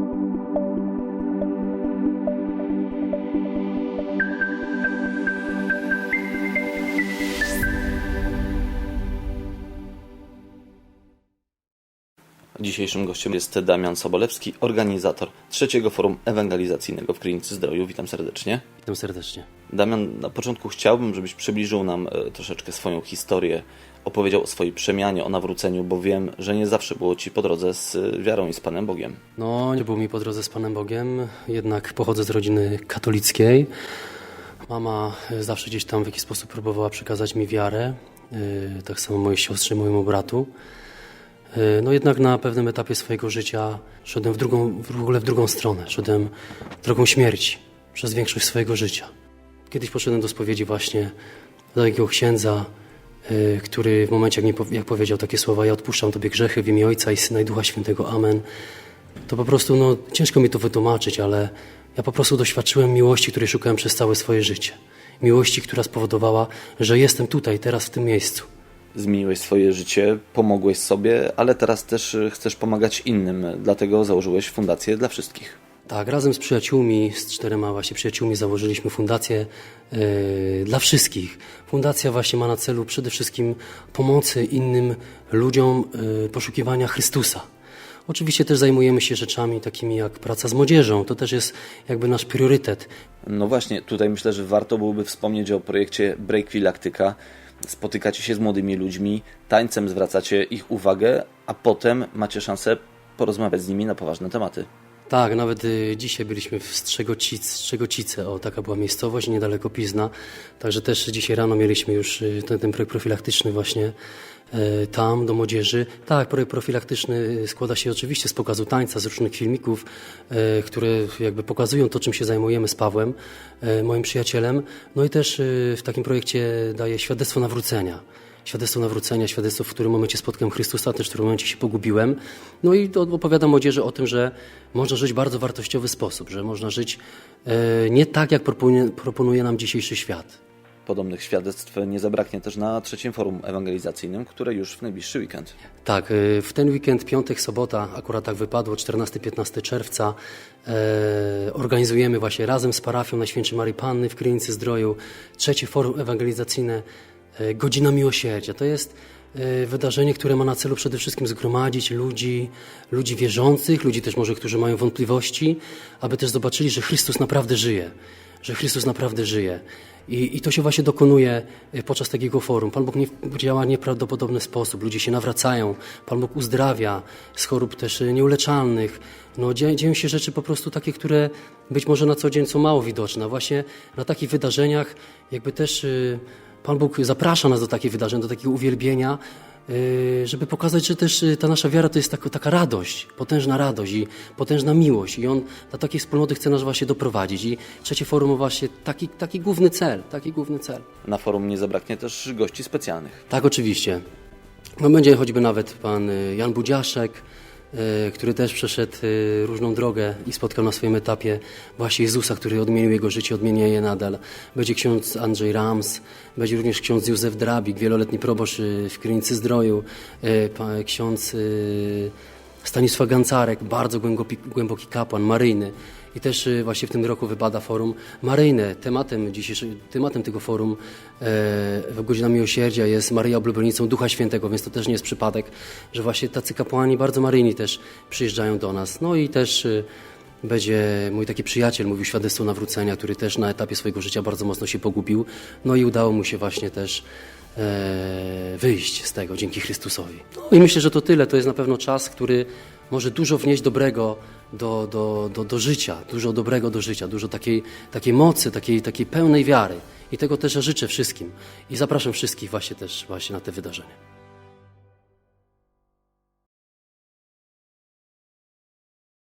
thank you Dzisiejszym gościem jest Damian Sobolewski, organizator trzeciego forum ewangelizacyjnego w Krynicy Zdroju. Witam serdecznie. Witam serdecznie. Damian, na początku chciałbym, żebyś przybliżył nam e, troszeczkę swoją historię, opowiedział o swojej przemianie, o nawróceniu, bo wiem, że nie zawsze było Ci po drodze z e, wiarą i z Panem Bogiem. No, nie było mi po drodze z Panem Bogiem, jednak pochodzę z rodziny katolickiej. Mama e, zawsze gdzieś tam w jakiś sposób próbowała przekazać mi wiarę, tak samo mojej siostrze, mojemu bratu. E, No jednak na pewnym etapie swojego życia szedłem w, drugą, w ogóle w drugą stronę, szedłem drogą śmierci przez większość swojego życia. Kiedyś poszedłem do spowiedzi właśnie do takiego księdza, y, który w momencie, jak, mi, jak powiedział takie słowa, ja odpuszczam Tobie grzechy w imię Ojca i Syna i Ducha Świętego, Amen, to po prostu, no, ciężko mi to wytłumaczyć, ale ja po prostu doświadczyłem miłości, której szukałem przez całe swoje życie. Miłości, która spowodowała, że jestem tutaj, teraz, w tym miejscu. Zmieniłeś swoje życie, pomogłeś sobie, ale teraz też e, chcesz pomagać innym, dlatego założyłeś fundację dla wszystkich. Tak, razem z przyjaciółmi, z czterema właśnie przyjaciółmi założyliśmy fundację e, dla wszystkich. Fundacja właśnie ma na celu przede wszystkim pomocy innym ludziom, e, poszukiwania Chrystusa. Oczywiście też zajmujemy się rzeczami takimi jak praca z młodzieżą. To też jest jakby nasz priorytet. No właśnie, tutaj myślę, że warto byłoby wspomnieć o projekcie Breakwilaktyka. Spotykacie się z młodymi ludźmi, tańcem zwracacie ich uwagę, a potem macie szansę porozmawiać z nimi na poważne tematy. Tak, nawet y, dzisiaj byliśmy w Strzegocic, Strzegocice, o taka była miejscowość, niedaleko Pizna. Także też dzisiaj rano mieliśmy już y, ten, ten projekt profilaktyczny właśnie tam, do młodzieży. Tak, projekt profilaktyczny składa się oczywiście z pokazu tańca, z różnych filmików, e, które jakby pokazują to, czym się zajmujemy z Pawłem, e, moim przyjacielem. No i też w takim projekcie daje świadectwo nawrócenia świadectwo nawrócenia, świadectwo, w którym momencie spotkałem Chrystusa, też w którym momencie się pogubiłem. No i to opowiada młodzieży o tym, że można żyć w bardzo wartościowy sposób, że można żyć e, nie tak, jak proponuje, proponuje nam dzisiejszy świat. Podobnych świadectw nie zabraknie też na trzecim forum ewangelizacyjnym, które już w najbliższy weekend. Tak, e, w ten weekend, piątek, sobota, akurat tak wypadło, 14-15 czerwca, e, organizujemy właśnie razem z parafią Najświętszej Marii Panny w Krynicy Zdroju trzecie forum ewangelizacyjne e, Godzina Miłosierdzia. To jest e, wydarzenie, które ma na celu przede wszystkim zgromadzić ludzi, ludzi wierzących, ludzi też może, którzy mają wątpliwości, aby też zobaczyli, że Chrystus naprawdę żyje, że Chrystus naprawdę żyje. I, I to się właśnie dokonuje e, podczas takiego forum. Pan Bóg nie, działa w nieprawdopodobny sposób. Ludzie się nawracają. Pan Bóg uzdrawia z chorób też e, nieuleczalnych. No, dzie, dzieją się rzeczy po prostu takie, które być może na co dzień są mało widoczne. Właśnie na takich wydarzeniach jakby też e, Pan Bóg zaprasza nas do takich wydarzeń, do takiego uwielbienia, y, żeby pokazać, że też y, ta nasza wiara to jest taka, taka radość, potężna radość i potężna miłość. I On do takiej wspólnoty chce nas właśnie doprowadzić. I trzecie forum ma właśnie taki, taki główny cel, taki główny cel. Na forum nie zabraknie też gości specjalnych. Tak, oczywiście. No, będzie choćby nawet pan y, Jan Budziaszek, y, który też przeszedł y, różną drogę i spotkał na swoim etapie właśnie Jezusa, który odmienił jego życie, odmienia je nadal. Będzie ksiądz Andrzej Rams, będzie również ksiądz Józef Drabik, wieloletni proboszcz y, w Krynicy Zdroju, ksiądz Stanisław Gancarek, bardzo głęboki, głęboki kapłan, maryjny. I też y, właśnie w tym roku wypada forum maryjne. Tematem, tematem tego forum e, w Godzina Miłosierdzia jest Maryja oblubienicą Ducha Świętego, więc to też nie jest przypadek, że właśnie tacy kapłani bardzo maryjni też przyjeżdżają do nas. No i też y, będzie mój taki przyjaciel, mówił świadectwo nawrócenia, który też na etapie swojego życia bardzo mocno się pogubił. No i udało mu się właśnie też e, wyjść z tego dzięki Chrystusowi. No i myślę, że to tyle. To jest na pewno czas, który może dużo wnieść dobrego do, do, do, do życia, dużo dobrego do życia, dużo takiej, takiej mocy, takiej, takiej pełnej wiary. I tego też życzę wszystkim. I zapraszam wszystkich właśnie też właśnie na te wydarzenia.